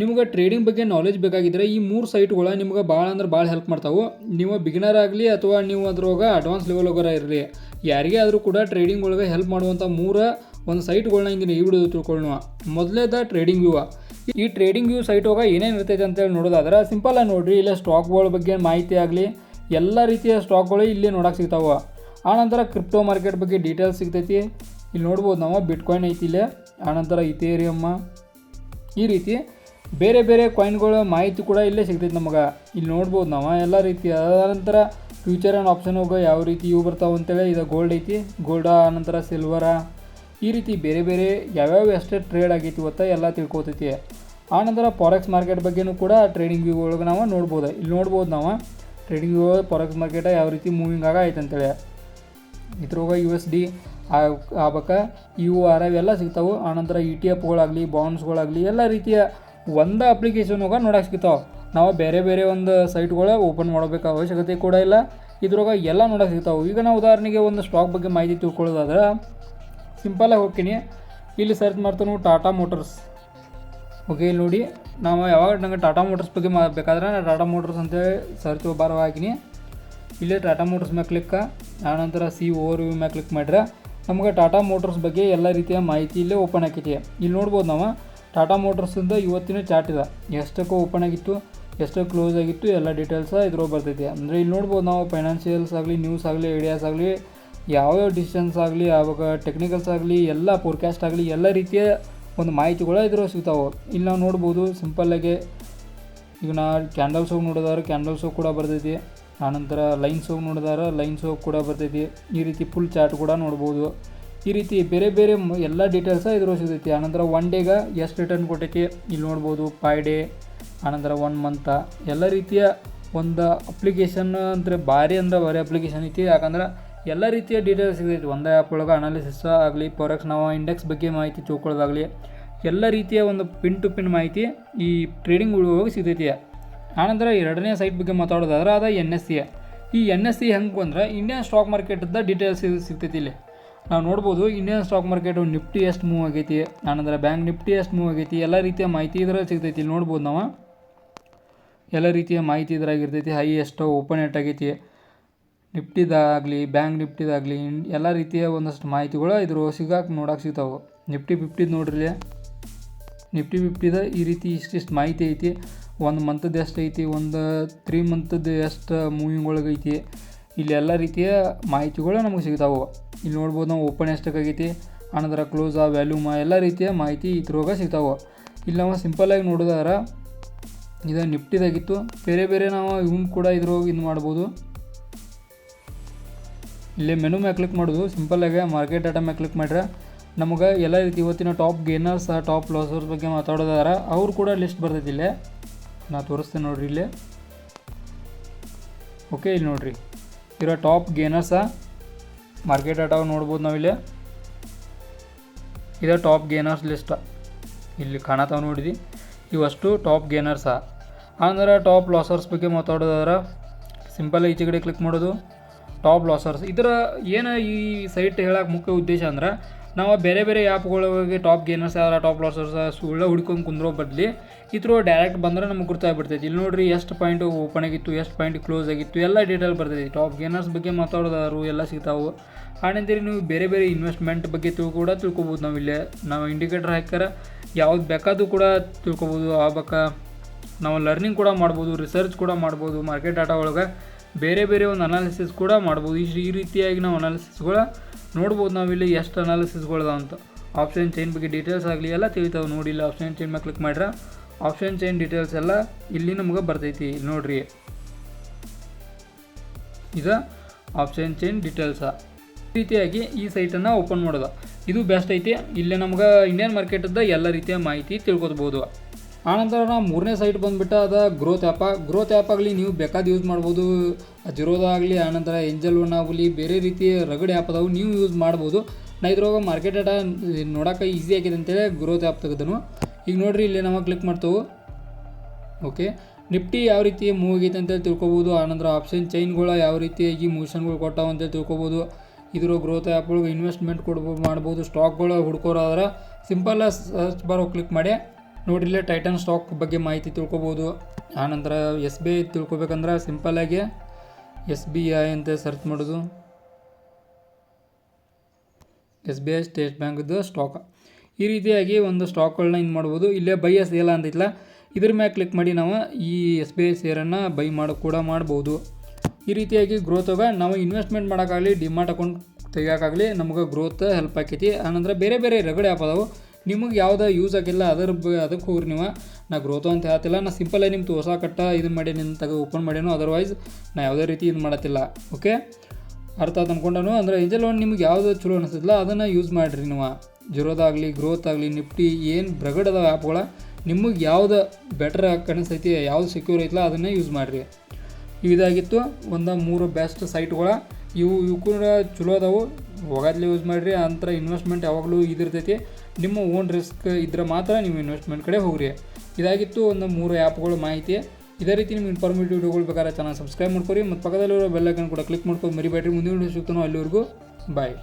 ನಿಮ್ಗೆ ಟ್ರೇಡಿಂಗ್ ಬಗ್ಗೆ ನಾಲೆಜ್ ಬೇಕಾಗಿದ್ದರೆ ಈ ಮೂರು ಸೈಟ್ಗಳು ನಿಮ್ಗೆ ಭಾಳ ಅಂದ್ರೆ ಭಾಳ ಹೆಲ್ಪ್ ಮಾಡ್ತಾವೆ. ನೀವು ಬಿಗಿನರ್ ಆಗಲಿ ಅಥವಾ ನೀವು ಅದ್ರೊಳಗೆ ಅಡ್ವಾನ್ಸ್ ಲೆವೆಲ್ ಹೋಗೋರ ಇರಲಿ. ಯಾರಿಗೇ ಆದರೂ ಕೂಡ ಟ್ರೇಡಿಂಗ್ ಒಳಗೆ ಹೆಲ್ಪ್ ಮಾಡುವಂಥ ಮೂರ ಒಂದು ಸೈಟ್ಗಳನ್ನ ಇಂದಿನ ಈ ವಿಡಿಯೋ ತಿಳ್ಕೊಳ್ಳೋಣ. ಮೊದಲೇದ ಟ್ರೇಡಿಂಗ್ ವ್ಯೂವ ಈ ಟ್ರೇಡಿಂಗ್ ವ್ಯೂ ಸೈಟ್ ಹೋಗ ಏನೇನು ಇರ್ತೈತೆ ಅಂತೇಳಿ ನೋಡೋದಾದ್ರೆ ಸಿಂಪಲ್ ಆಗಿ ನೋಡ್ರಿ, ಇಲ್ಲ ಸ್ಟಾಕ್ಗಳ ಬಗ್ಗೆ ಮಾಹಿತಿ ಆಗಲಿ, ಎಲ್ಲ ರೀತಿಯ ಸ್ಟಾಕ್ಗಳು ಇಲ್ಲಿ ನೋಡೋಕೆ ಸಿಗ್ತಾವೆ. ಆನಂತರ ಕ್ರಿಪ್ಟೋ ಮಾರ್ಕೆಟ್ ಬಗ್ಗೆ ಡೀಟೇಲ್ಸ್ ಸಿಗ್ತೈತಿ. ಇಲ್ಲಿ ನೋಡ್ಬೋದು ನಾವು ಬಿಟ್ಕಾಯಿನ್ ಐತಿ ಇಲ್ಲೇ ಆನಂತರ ಇಥೇರಿಯಮ್ಮ ಈ ರೀತಿ ಬೇರೆ ಬೇರೆ ಕಾಯಿನ್ಗಳ ಮಾಹಿತಿ ಕೂಡ ಇಲ್ಲೇ ಸಿಗ್ತೈತೆ ನಮಗೆ. ಇಲ್ಲಿ ನೋಡ್ಬೋದು ನಾವು ಎಲ್ಲ ರೀತಿ. ನಂತರ ಫ್ಯೂಚರ್ ಆ್ಯಂಡ್ ಆಪ್ಷನ್ ಹೋಗೋ ಯಾವ ರೀತಿ ಇವು ಬರ್ತಾವೆ ಅಂತೇಳಿ ಇದು ಗೋಲ್ಡ್ ಐತಿ. ಗೋಲ್ಡ ಆನಂತರ ಸಿಲ್ವರ ಈ ರೀತಿ ಬೇರೆ ಬೇರೆ ಯಾವ್ಯಾವ ಎಷ್ಟೇ ಟ್ರೇಡ್ ಆಗೈತಿ ಗೊತ್ತಾ ಎಲ್ಲ ತಿಳ್ಕೊತೈತಿ. ಆನಂತರ ಫಾರೆಕ್ಸ್ ಮಾರ್ಕೆಟ್ ಬಗ್ಗೆನೂ ಕೂಡ ಟ್ರೇಡಿಂಗ್ ವ್ಯೂ ಒಳಗೆ ನಾವು ನೋಡ್ಬೋದು. ಇಲ್ಲಿ ನೋಡ್ಬೋದು ನಾವು ಟ್ರೇಡಿಂಗ್ ವ್ಯೂ ಫಾರೆಕ್ಸ್ ಮಾರ್ಕೆಟ ಯಾವ ರೀತಿ ಮೂವಿಂಗ್ ಆಗ ಆಯ್ತು ಅಂತೇಳಿ. ಇದ್ರೊಳಗೆ ಯು ಎಸ್ ಡಿ ಆಗ್ಬೇಕ ಇವು ಆರ್ ಎಲ್ಲ ಸಿಗ್ತಾವೆ. ಆನಂತರ ಇ ಟಿ ಎಫ್ಗಳಾಗಲಿ ಬಾಂಡ್ಸ್ಗಳಾಗಲಿ ಎಲ್ಲ ರೀತಿಯ ಒಂದು ಅಪ್ಲಿಕೇಶನ್ ಹೋಗ ನೋಡಕ್ಕೆ ಸಿಗ್ತಾವೆ. ನಾವು ಬೇರೆ ಬೇರೆ ಒಂದು ಸೈಟ್ಗಳ ಓಪನ್ ಮಾಡಬೇಕು ಅವಶ್ಯಕತೆ ಕೂಡ ಇಲ್ಲ. ಇದ್ರೊಳಗೆ ಎಲ್ಲ ನೋಡಕ್ಕೆ ಸಿಗ್ತಾವೆ. ಈಗ ನಾವು ಉದಾಹರಣೆಗೆ ಒಂದು ಸ್ಟಾಕ್ ಬಗ್ಗೆ ಮಾಹಿತಿ ತಿಳ್ಕೊಳ್ಳೋದಾದ್ರೆ ಸಿಂಪಲಾಗಿ ಹೋಗ್ತೀನಿ. ಇಲ್ಲಿ ಸರ್ಚ್ ಮಾಡ್ತಾನೆ ಟಾಟಾ ಮೋಟರ್ಸ್ ಓಕೆ ಇಲ್ಲಿ ನೋಡಿ. ನಾವು ಯಾವಾಗ ನಂಗೆ ಟಾಟಾ ಮೋಟರ್ಸ್ ಬಗ್ಗೆ ಮಾಡಬೇಕಾದ್ರೆ ನಾನು ಟಾಟಾ ಮೋಟರ್ಸ್ ಅಂತೇಳಿ ಸರ್ಚ್ ಬಾರ ಹಾಕಿನಿ ಇಲ್ಲೇ ಟಾಟಾ ಮೋಟರ್ಸ್ ಮೇಲೆ ಕ್ಲಿಕ್ಕ ಆನಂತರ ಸಿ ಓವರ್ ವ್ಯೂ ಮ್ಯಾಗ ಕ್ಲಿಕ್ ಮಾಡಿದ್ರೆ ನಮಗೆ ಟಾಟಾ ಮೋಟರ್ಸ್ ಬಗ್ಗೆ ಎಲ್ಲ ರೀತಿಯ ಮಾಹಿತಿ ಇಲ್ಲೇ ಓಪನ್ ಆಕೈತಿ. ಇಲ್ಲಿ ನೋಡ್ಬೋದು ನಾವು. ಟಾಟಾ ಮೋಟರ್ಸಿಂದ ಇವತ್ತಿನ ಚಾಟ್ ಇದೆ. ಎಷ್ಟಕ್ಕೂ ಓಪನ್ ಆಗಿತ್ತು, ಎಷ್ಟೋ ಕ್ಲೋಸ್ ಆಗಿತ್ತು, ಎಲ್ಲ ಡೀಟೇಲ್ಸ ಇದ್ರಾಗ ಬರ್ತೈತಿ ಅಂದರೆ ಇಲ್ಲಿ ನೋಡ್ಬೋದು ನಾವು ಫೈನಾನ್ಷಿಯಲ್ಸ್ ಆಗಲಿ ನ್ಯೂಸ್ ಆಗಲಿ ಐಡಿಯಾಸ್ ಆಗಲಿ, ಯಾವ್ಯಾವ ಡಿಸಿಷನ್ಸ್ ಆಗಲಿ, ಆವಾಗ ಟೆಕ್ನಿಕಲ್ಸ್ ಆಗಲಿ, ಎಲ್ಲ ಫೋರ್ಕ್ಯಾಸ್ಟ್ ಆಗಲಿ, ಎಲ್ಲ ರೀತಿಯ ಒಂದು ಮಾಹಿತಿಗಳು ಇದ್ರಾಗ ಸಿಗ್ತಾವೆ. ಇಲ್ಲಿ ನಾವು ನೋಡ್ಬೋದು ಸಿಂಪಲ್ಲಾಗಿ ಈಗ ನಾ ಕ್ಯಾಂಡಲ್ಸ್ ಹೋಗಿ ನೋಡಿದಾರೆ ಕ್ಯಾಂಡಲ್ಸ್ ಹೋಗಿ ಕೂಡ ಬರ್ತೈತಿ ಆನಂತರ ಲೈನ್ಸ್ ಹೋಗಿ ನೋಡಿದಾರೆ ಲೈನ್ಸ್ ಹೋಗಿ ಕೂಡ ಬರ್ತೈತಿ ಈ ರೀತಿ ಫುಲ್ ಚಾರ್ಟ್ ಕೂಡ ನೋಡ್ಬೋದು. ಈ ರೀತಿ ಬೇರೆ ಬೇರೆ ಎಲ್ಲ ಡೀಟೇಲ್ಸ ಇದ್ರೊಳಗೆ ಸಿಗ್ತೈತಿ. ಆನಂತರ ಒನ್ ಡೇಗೆ ಎಷ್ಟು ರಿಟರ್ನ್ ಕೊಟ್ಟೈತಿ ಇಲ್ಲಿ ನೋಡ್ಬೋದು ಫೈ ಡೇ ಆನಂತರ ಒನ್ ಮಂತ ಎಲ್ಲ ರೀತಿಯ ಒಂದು ಅಪ್ಲಿಕೇಶನ್ ಅಂದರೆ ಭಾರಿ ಅಂದ್ರೆ ಭಾರಿ ಅಪ್ಲಿಕೇಶನ್ ಐತಿ. ಯಾಕಂದ್ರೆ ಎಲ್ಲ ರೀತಿಯ ಡೀಟೇಲ್ಸ್ ಸಿಗ್ತೈತಿ. ಒಂದೇ ಆ್ಯಪ್ ಒಳಗೆ ಅನಾಲಿಸಿಸ್ ಆಗಲಿ ಪೊರಕ್ಸ್ ನಾವು ಇಂಡೆಕ್ಸ್ ಬಗ್ಗೆ ಮಾಹಿತಿ ತಿಳ್ಕೊಳ್ಳೋದಾಗಲಿ ಎಲ್ಲ ರೀತಿಯ ಒಂದು ಪಿನ್ ಟು ಪಿನ್ ಮಾಹಿತಿ ಈ ಟ್ರೇಡಿಂಗ್ ಒಳಗೆ ಸಿಗ್ತೈತಿ. ಆನಂತರ ಎರಡನೇ ಸೈಟ್ ಬಗ್ಗೆ ಮಾತಾಡೋದಾದ್ರೆ ಅದು ಎನ್ ಎಸ್ ಸಿ ಈ ಎನ್ ಎಸ್ ಸಿ ಹೆಂಗೆ ಅಂದ್ರೆ ಇಂಡಿಯನ್ ಸ್ಟಾಕ್ ಮಾರ್ಕೆಟ್ದ ಡೀಟೇಲ್ಸ್ ಸಿಗ್ತೈತಿ ಇಲ್ಲಿ. ನಾವು ನೋಡ್ಬೋದು ಇಂಡಿಯನ್ ಸ್ಟಾಕ್ ಮಾರ್ಕೆಟು ನಿಫ್ಟಿ ಎಷ್ಟು ಮೂವ್ ಆಗೈತಿ. ಆನಂತರ ಬ್ಯಾಂಕ್ ನಿಫ್ಟಿ ಎಷ್ಟು ಮೂವ್ ಆಗೈತಿ. ಎಲ್ಲ ರೀತಿಯ ಮಾಹಿತಿ ಇದ್ರಲ್ಲಿ ಸಿಗ್ತೈತಿ. ಇಲ್ಲಿ ನೋಡ್ಬೋದು ನಾವು. ಎಲ್ಲ ರೀತಿಯ ಮಾಹಿತಿ ಇದ್ರಾಗ ಇರ್ತೈತಿ. ಹೈ ಎಷ್ಟು ಓಪನ್ ಎಟ್ ಆಗೈತಿ ನಿಫ್ಟಿದಾಗಲಿ ಬ್ಯಾಂಕ್ ನಿಫ್ಟಿದಾಗಲಿ ಎಲ್ಲ ರೀತಿಯ ಒಂದಷ್ಟು ಮಾಹಿತಿಗಳು ಇದ್ರ ಸಿಗಾಕ ನೋಡೋಕೆ ಸಿಗ್ತಾವೆ. ನಿಫ್ಟಿ ಫಿಫ್ಟಿದು ನೋಡ್ರಿ. ನಿಫ್ಟಿ ಫಿಫ್ಟಿದ ಈ ರೀತಿ ಇಷ್ಟಿಷ್ಟು ಮಾಹಿತಿ ಐತಿ. ಒಂದು ಮಂತದ್ದು ಎಷ್ಟು ಐತಿ? ಒಂದು ತ್ರೀ ಮಂತದ್ದು ಎಷ್ಟು ಮೂವಿಂಗ್ ಒಳಗೈತಿ ಇಲ್ಲಿ ಎಲ್ಲ ರೀತಿಯ ಮಾಹಿತಿಗಳು ನಮಗೆ ಸಿಗ್ತಾವೆ. ಇಲ್ಲಿ ನೋಡ್ಬೋದು ನಾವು ಓಪನ್ ಎಷ್ಟಕ್ಕಾಗೈತಿ ಆನಂತರ ಕ್ಲೋಸ ವ್ಯಾಲ್ಯೂಮ ಎಲ್ಲ ರೀತಿಯ ಮಾಹಿತಿ ಇದ್ರೊಳಗೆ ಸಿಗ್ತಾವೆ. ಇಲ್ಲಿ ನಾವು ಸಿಂಪಲ್ಲಾಗಿ ನೋಡೋದಾರ, ಇದು ನಿಫ್ಟಿದಾಗಿತ್ತು. ಬೇರೆ ಬೇರೆ ನಾವು ಇವನ್ ಕೂಡ ಇದ್ರೊಳಗೆ ಇದು ಮಾಡ್ಬೋದು. ಇಲ್ಲೇ ಮೆನು ಮೇಲೆ ಕ್ಲಿಕ್ ಮಾಡೋದು. ಸಿಂಪಲ್ಲಾಗಿ ಮಾರ್ಕೆಟ್ ಡಾಟಾ ಮೇಲೆ ಕ್ಲಿಕ್ ಮಾಡಿದ್ರೆ ನಮಗೆ ಎಲ್ಲ ರೀತಿ ಇವತ್ತಿನ ಟಾಪ್ ಗೇನರ್ಸ್ ಟಾಪ್ ಲಾಸರ್ಸ್ ಬಗ್ಗೆ ಮಾತಾಡೋದಾರ. ಅವ್ರು ಕೂಡ ಲಿಸ್ಟ್ ಬರ್ತೈತಿ ಇಲ್ಲೇ. ನಾ ತೋರಿಸ್ತೇನೆ ನೋಡ್ರಿ ಇಲ್ಲೇ. ಓಕೆ ಇಲ್ಲಿ ನೋಡ್ರಿ. ಇರೋ ಟಾಪ್ ಗೇನರ್ಸ ಮಾರ್ಕೆಟ್ ಡಾಟಾ ನೋಡ್ಬೋದು ನಾವಿಲ್ಲಿ. ಇದು ಟಾಪ್ ಗೇನರ್ಸ್ ಲಿಸ್ಟ್ ಇಲ್ಲಿ ಕಾಣತಾವ ನೋಡಿದ್ವಿ ಇವಷ್ಟು ಟಾಪ್ ಗೇನರ್ಸ ಅಂದ್ರೆ ಟಾಪ್ ಲಾಸರ್ಸ್ ಬಗ್ಗೆ ಮಾತಾಡೋದಾದ್ರೆ ಸಿಂಪಲ್ ಈಚೆ ಕಡೆ ಕ್ಲಿಕ್ ಮಾಡೋದು. ಟಾಪ್ ಲಾಸರ್ಸ್ ಇದರ ಏನು ಈ ಸೈಟ್ ಹೇಳಕ್ಕೆ ಮುಖ್ಯ ಉದ್ದೇಶ ಅಂದ್ರೆ ನಾವು ಬೇರೆ ಬೇರೆ ಆ್ಯಪ್ಗಳಿಗೆ ಟಾಪ್ ಗೇನರ್ಸ್ ಯಾರ ಟಾಪ್ ಲಾಸರ್ಸ್ ಸುಳ್ಳ ಹುಡ್ಕೊಂಡು ಕುಂದ್ರೋ ಬದಲಿ ಇದ್ರ ಡೈರೆಕ್ಟ್ ಬಂದ್ರೆ ನಮಗೆ ಗೊತ್ತಾಗ್ಬಿಡ್ತೈತಿ ಇಲ್ಲಿ ನೋಡ್ರಿ ಎಷ್ಟು ಪಾಯಿಂಟ್ ಓಪನ್ ಆಗಿತ್ತು, ಎಷ್ಟು ಪಾಯಿಂಟ್ ಕ್ಲೋಸ್ ಆಗಿತ್ತು, ಎಲ್ಲ ಡೀಟೇಲ್ ಬರ್ತೈತಿ ಟಾಪ್ ಗೇನರ್ಸ್ ಬಗ್ಗೆ ಮಾತಾಡೋದಾರು ಎಲ್ಲ ಸಿಗ್ತಾವೆ. ಆನಂತರ ನೀವು ಬೇರೆ ಬೇರೆ ಇನ್ವೆಸ್ಟ್ಮೆಂಟ್ ಬಗ್ಗೆ ತಿಳ್ ಕೂಡ ತಿಳ್ಕೊಬೋದು ನಾವು ಇಲ್ಲೇ. ನಾವು ಇಂಡಿಕೇಟರ್ ಹಾಕ್ಯಾರ ಯಾವ್ದು ಬೇಕಾದರೂ ಕೂಡ ತಿಳ್ಕೊಬೋದು. ಆ ಬಕ್ಕ ನಾವು ಲರ್ನಿಂಗ್ ಕೂಡ ಮಾಡ್ಬೋದು ರಿಸರ್ಚ್ ಕೂಡ ಮಾಡ್ಬೋದು ಮಾರ್ಕೆಟ್ ಡಾಟಾ ಒಳಗೆ ಬೇರೆ ಬೇರೆ ಒಂದು ಅನಾಲಿಸಿಸ್ ಕೂಡ ಮಾಡ್ಬೋದು. ಈ ಈ ರೀತಿಯಾಗಿ ನಾವು ಅನಾಲಿಸಿಸ್ಗಳ ನೋಡ್ಬೋದು ನಾವಿಲ್ಲಿ ಎಷ್ಟು ಅನಾಲಿಸಿಸ್ಗಳದ ಅಂತ. ಆಪ್ಷನ್ ಚೈನ್ ಬಗ್ಗೆ ಡೀಟೇಲ್ಸ್ ಆಗಲಿ ಎಲ್ಲ ತಿಳಿತಾವೆ ನೋಡಿ ಇಲ್ಲಿ ಆಪ್ಷನ್ ಚೈನ್ ಮೇಲೆ ಕ್ಲಿಕ್ ಮಾಡ್ರೆ ಆಪ್ಷನ್ ಚೈನ್ ಡೀಟೇಲ್ಸ್ ಎಲ್ಲ ಇಲ್ಲಿ ನಮ್ಗೆ ಬರ್ತೈತಿ ನೋಡ್ರಿ. ಇದು ಆಪ್ಷನ್ ಚೈನ್ ಡೀಟೇಲ್ಸ ಈ ರೀತಿಯಾಗಿ ಈ ಸೈಟನ್ನು ಓಪನ್ ಮಾಡೋದು. ಇದು ಬೆಸ್ಟ್ ಐತಿ. ಇಲ್ಲೇ ನಮ್ಗೆ ಇಂಡಿಯನ್ ಮಾರ್ಕೆಟದ ಎಲ್ಲ ರೀತಿಯ ಮಾಹಿತಿ ತಿಳ್ಕೊಬೋದು. ಆನಂತರ ನಾವು ಮೂರನೇ ಸೈಟ್ ಬಂದುಬಿಟ್ಟು ಅದ ಗ್ರೋತ್ ಆ್ಯಪ ಗ್ರೋತ್ ಆ್ಯಪ್ ಆಗಲಿ ನೀವು ಬೇಕಾದ ಯೂಸ್ ಮಾಡ್ಬೋದು. ಜಿರೋದ ಆಗಲಿ, ಆನಂತರ ಎಂಜಲ್ ಒನ್ ಆಗಲಿ, ಬೇರೆ ರೀತಿಯ ರಗಡ್ ಆ್ಯಪ್ ಅದಾವು, ನೀವು ಯೂಸ್ ಮಾಡ್ಬೋದು. ನಾ ಇದ್ರೊಳಗೆ ಮಾರ್ಕೆಟ್ ಡಾಟಾ ನೋಡೋಕೆ ಈಸಿ ಆಗಿದೆ ಅಂತೇಳಿ ಗ್ರೋತ್ ಆ್ಯಪ್ ತೆಗೆದನು. ಈಗ ನೋಡಿರಿ, ಇಲ್ಲಿ ನಾವು ಕ್ಲಿಕ್ ಮಾಡ್ತೇವೆ. ಓಕೆ ನಿಫ್ಟಿ ಯಾವ ರೀತಿ ಮೂವ್ ಆಗೈತೆ ಅಂತೇಳಿ ತಿಳ್ಕೊಬೋದು. ಆನಂತರ ಆಪ್ಷನ್ ಚೈನ್ಗಳು ಯಾವ ರೀತಿಯಾಗಿ ಮೋಷನ್ಗಳು ಕೊಟ್ಟಾವ ಅಂತೇಳಿ ತಿಳ್ಕೊಬೋದು. ಇದ್ರ ಗ್ರೋತ್ ಆ್ಯಪ್ಗಳಿಗೆ ಇನ್ವೆಸ್ಟ್ಮೆಂಟ್ ಕೊಡ್ಬೋದು ಮಾಡ್ಬೋದು. ಸ್ಟಾಕ್ಗಳು ಹುಡ್ಕೋರಾದ್ರೆ ಸಿಂಪಲ್ಲಾಗಿ ಸರ್ಚ್ ಬಾರ್ ಕ್ಲಿಕ್ ಮಾಡಿ. ನೋಡ್ರಿ ಇಲ್ಲೇ ಟೈಟನ್ ಸ್ಟಾಕ್ ಬಗ್ಗೆ ಮಾಹಿತಿ ತಿಳ್ಕೊಬೋದು. ಆನಂತರ ಎಸ್ ಬಿ ಐ ತಿಳ್ಕೊಬೇಕಂದ್ರೆ ಸಿಂಪಲ್ಲಾಗಿ ಎಸ್ ಬಿ ಐ ಅಂತ ಸರ್ಚ್ ಮಾಡೋದು. ಎಸ್ ಬಿ ಐ ಸ್ಟೇಟ್ ಬ್ಯಾಂಕ್ದು ಸ್ಟಾಕ್ ಈ ರೀತಿಯಾಗಿ ಒಂದು ಸ್ಟಾಕ್ಗಳನ್ನ ಇನ್ನು ಮಾಡ್ಬೋದು. ಇಲ್ಲೇ ಬೈ ಎಸ್ ಸೇಲ್ ಇಲ್ಲ ಇದ್ರ ಮ್ಯಾಲೆ ಕ್ಲಿಕ್ ಮಾಡಿ ನಾವು ಈ ಎಸ್ ಬಿ ಐ ಸೇರನ್ನು ಬೈ ಮಾಡೋ, ಕೂಡ ಮಾಡ್ಬೋದು. ಈ ರೀತಿಯಾಗಿ ಗ್ರೋತ್ ಆಗ ನಾವು ಇನ್ವೆಸ್ಟ್ಮೆಂಟ್ ಮಾಡೋಕ್ಕಾಗಲಿ ಡಿಮಾಟ್ ಅಕೌಂಟ್ ತೆಗಿಯೋಕ್ಕಾಗಲಿ ನಮ್ಗೆ ಗ್ರೋತ್ ಹೆಲ್ಪ್ ಆಕೈತಿ. ಆನಂತರ ಬೇರೆ ಬೇರೆ ರಗಡೆ ಆ್ಯಪ್ ಅದಾವು. ನಿಮಗೆ ಯಾವ್ದು ಯೂಸ್ ಆಗಿಲ್ಲ, ಅದರ ಬ ಅದಕ್ಕೆ ಹೋಗ್ರಿ ನೀವು. ನಾ ಗ್ರೋತು ಅಂತ ಹೇಳ್ತಿಲ್ಲ, ನಾ ಸಿಂಪಲಾಗಿ ನಿಮ್ಮ ಹೊಸ ಕಟ್ಟ ಇದು ಮಾಡಿ ನಿನ್ನ ತಗ ಓಪನ್ ಮಾಡ್ಯಾನು ಅದರ್ವೈಸ್ ನಾ ಯಾವುದೇ ರೀತಿ ಇದು ಮಾಡತ್ತಿಲ್ಲ. ಓಕೆ ಅರ್ಥ ಆಯ್ತು ಅನ್ಕೊಂಡನು? ಅಂದರೆ ಏಂಜಲ್ ಲೋನ್ ನಿಮ್ಗೆ ಯಾವುದು ಚಲೋ ಅನಿಸ್ತದಿಲ್ಲ ಅದನ್ನು ಯೂಸ್ ಮಾಡಿರಿ ನೀವು. ಜಿರೋದಾಗಲಿ ಗ್ರೋತ್ ಆಗಲಿ, ನಿಫ್ಟಿ, ಏನು ಬ್ರಗಡದ ಆ್ಯಪ್ಗಳ ನಿಮಗೆ ಯಾವ್ದು ಬೆಟರ್ ಕಾಣಿಸ್ತೈತಿ ಯಾವ್ದು ಸೆಕ್ಯೂರ್ ಐತಲ್ಲ ಅದನ್ನೇ ಯೂಸ್ ಮಾಡಿರಿ. ಇದಾಗಿತ್ತು, ಒಂದು ಮೂರು ಬೆಸ್ಟ್ ಸೈಟ್ಗಳ ಇವು ಇವು ಕೂಡ ಚಲೋ ಅದಾವು. ಹೋಗಾದ್ಲೆ ಯೂಸ್ ಮಾಡಿರಿ, ಅಂತರ ಇನ್ವೆಸ್ಟ್ಮೆಂಟ್ ಯಾವಾಗಲೂ ಇದಿರ್ತೈತಿ. ನಿಮ್ಮ ಓನ್ ರಿಸ್ಕ್ ಇದ್ದರೆ ಮಾತ್ರ ನೀವು ಇನ್ವೆಸ್ಟ್ಮೆಂಟ್ ಕಡೆ ಹೋಗ್ರಿ. ಇದಾಗಿತ್ತು ಒಂದು ಮೂರು ಆ್ಯಪ್ಗಳ ಮಾಹಿತಿ. ಇದೇ ರೀತಿ ನಿಮ್ಗೆ ಇನ್ಫಾರ್ಮೇಟಿವ್ ವಿಡಿಯೋಗಳು ಬೇಕಾದ್ರೆ ಚೆನ್ನಾಗಿ ಸಬ್ಸ್ಕ್ರೈಬ್ ಮಾಡ್ಕೊರಿ. ಮತ್ತು ಪಕ್ಕದಲ್ಲಿರೋ ಬೆಲ್ಲೈಕನ್ ಕೂಡ ಕ್ಲಿಕ್ ಮಾಡ್ಕೊಂಡು ಮರಿಬೇಡ್ರಿ. ಮುಂದಿನ ವಿಡಿಯೋ ಸಿಗ್ತಾನೋ ಅಲ್ಲಿವರೆಗೂ. ಬಾಯ್